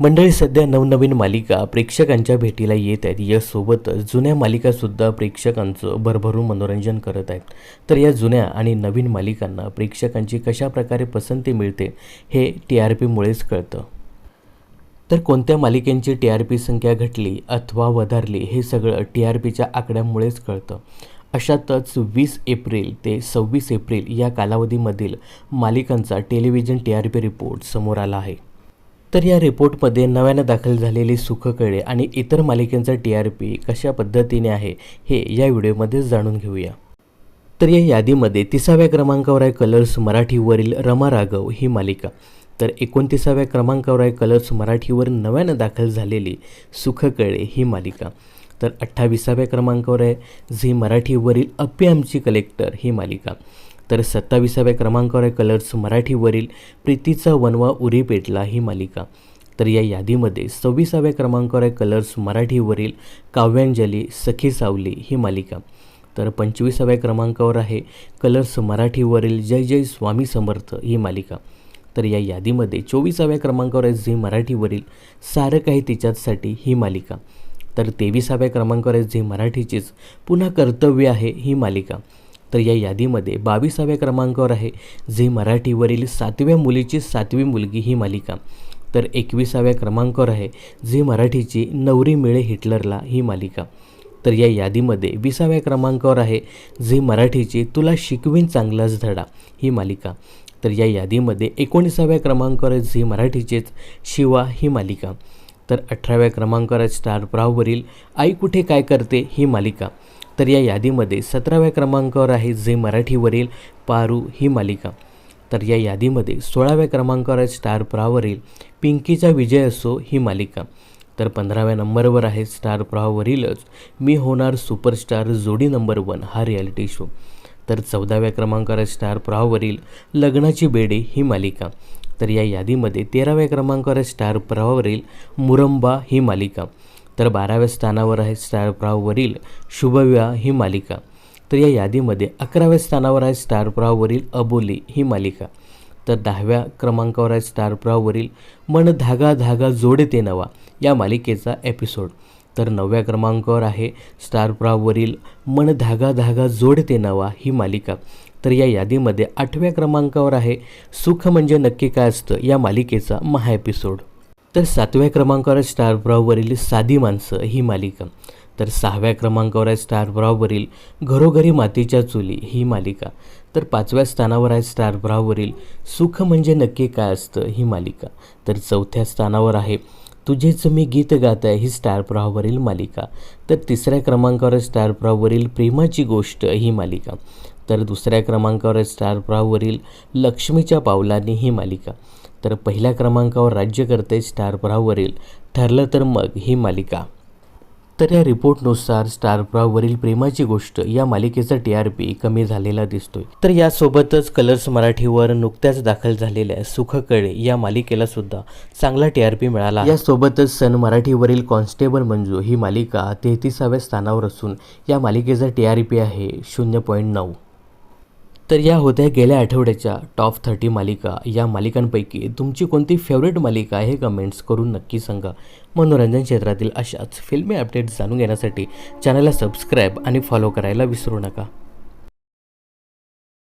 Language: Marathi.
मंडळी सध्या नवनवीन मालिका प्रेक्षकांच्या भेटीला येत आहेत. यासोबतच जुन्या मालिकासुद्धा प्रेक्षकांचं भरभरून मनोरंजन करत आहेत. तर या जुन्या आणि नवीन मालिकांना प्रेक्षकांची कशाप्रकारे पसंती मिळते हे टी आर पीमुळेच कळतं. तर कोणत्या मालिकेंची टी आर पी संख्या घटली अथवा वधारली हे सगळं टी आर पीच्या आकड्यामुळेच कळतं. अशातच वीस एप्रिल ते सव्वीस एप्रिल या कालावधीमधील मालिकांचा television T R P report समोर आला आहे. तर या रिपोर्टमध्ये नव्यानं दाखल झालेली सुखकळे आणि इतर मालिकेंचा टी आर पी कशा पद्धतीने आहे हे या व्हिडिओमध्ये जाणून घेऊया. तर या यादीमध्ये तिसाव्या क्रमांकावर आहे कलर्स मराठीवरील रमा राघव ही मालिका. तर एकोणतीसाव्या क्रमांकावर आहे कलर्स मराठीवर नव्यानं दाखल झालेली सुखकळे ही मालिका. तर अठ्ठावीसाव्या क्रमांकावर आहे झी मराठीवरील अप्पे आमची कलेक्टर ही मालिका. तर सत्ताविसाव्या क्रमांकावर आहे कलर्स मराठीवरील प्रीतीचा वनवा उरी पेटला ही मालिका. तर या यादीमध्ये सव्वीसाव्या क्रमांकावर आहे कलर्स मराठीवरील काव्यांजली सखी सावली ही मालिका. तर पंचवीसाव्या क्रमांकावर आहे कलर्स मराठीवरील जय जय स्वामी समर्थ ही मालिका. तर या यादीमध्ये चोवीसाव्या क्रमांकावर आहे झी मराठीवरील सारं काही तिच्याचसाठी ही मालिका. तर तेविसाव्या क्रमांकावर आहे झी मराठीचीच पुन्हा कर्तव्य आहे ही मालिका. तर या यादीमध्ये बावीसाव्या क्रमांकावर आहे झी मराठीवरील सातव्या मुलीची सातवी मुलगी ही मालिका. तर एकविसाव्या क्रमांकावर आहे झी मराठीची नवरी मिळे हिटलरला ही मालिका. तर या यादीमध्ये विसाव्या क्रमांकावर आहे झी मराठीची तुला शिकवीन चांगलाच धडा ही मालिका. तर या यादीमध्ये एकोणीसाव्या क्रमांकावर आहे झी मराठीचेच शिवा ही मालिका. तर अठराव्या क्रमांकावर आहे स्टार प्राववरील आई कुठे काय करते ही मालिका. तर या यादीमध्ये सतराव्या क्रमांकावर आहे झे मराठीवरील पारू ही मालिका. तर या यादीमध्ये सोळाव्या क्रमांकावर आहे स्टार प्रवाहवरील पिंकीचा विजय असो ही मालिका. तर पंधराव्या नंबरवर आहे स्टार प्रवाहवरीलच मी होणार सुपरस्टार जोडी नंबर वन हा रियालिटी शो. तर चौदाव्या क्रमांकावर आहे स्टार प्रवाहवरील लग्नाची बेडी ही मालिका. तर या यादीमध्ये तेराव्या क्रमांकावर आहे स्टार प्रवावरील मुरंबा ही मालिका. तर बाराव्या स्थानावर आहे स्टार प्रवाहवरील शुभविवाह ही मालिका. तर या यादीमध्ये अकराव्या स्थानावर आहे स्टार प्रवाहवरील अबोली ही मालिका. तर दहाव्या क्रमांकावर आहे स्टारप्रावरील मन धागा धागा जोडते नवा या मालिकेचा एपिसोड. तर नवव्या क्रमांकावर आहे स्टारप्रावरील मन धागा धागा जोडते नवा ही मालिका. तर या यादीमध्ये आठव्या क्रमांकावर आहे सुख म्हणजे नक्की काय असतं या मालिकेचा महा एपिसोड. तर सातव्या क्रमांकावर आहे स्टार प्रवाहवरील साधी माणसं ही मालिका. तर सहाव्या क्रमांकावर आहे स्टार प्रवाहवरील घरोघरी मातीच्या चुली ही मालिका. तर पाचव्या स्थानावर आहे स्टार प्रवाहवरील सुख म्हणजे नक्की काय असतं ही मालिका. तर चौथ्या स्थानावर आहे तुझेच मी गीत गात आहे ही स्टार प्रवाहवरील मालिका. तर तिसऱ्या क्रमांकावर स्टार प्रवाहवरील प्रेमाची गोष्ट ही मालिका. तर दुसऱ्या क्रमांकावर आहे स्टार प्रवाहवरील लक्ष्मीच्या पावलांनी ही मालिका. तर पहिल्या क्रमांकावर राज्यकर्ते स्टार प्रवाहवरील ठरलं तर मग ही मालिका. तर या रिपोर्टनुसार स्टार प्रवाहवरील प्रेमाची गोष्ट या मालिकेचा टी आर पी कमी झालेला दिसतोय. तर यासोबतच कलर्स मराठीवर नुकत्याच दाखल झालेल्या सुखकळे या मालिकेला सुद्धा चांगला टी आर पी मिळाला यासोबतच सन मराठीवरील कॉन्स्टेबल मंजू ही मालिका तेहतीसाव्या स्थानावर असून या मालिकेचा टी आर पी आहे शून्य पॉईंट नऊ. तर या होत्या गेल्या आठवड्याच्या टॉप थर्टी मालिका. या मालिकांपैकी तुमची कोणती फेवरेट मालिका आहे हे कमेंट्स करून नक्की सांगा. मनोरंजन क्षेत्रातील अशाच फिल्मी अपडेट्स जाणून घेण्यासाठी चॅनलला सबस्क्राईब आणि फॉलो करायला विसरू नका.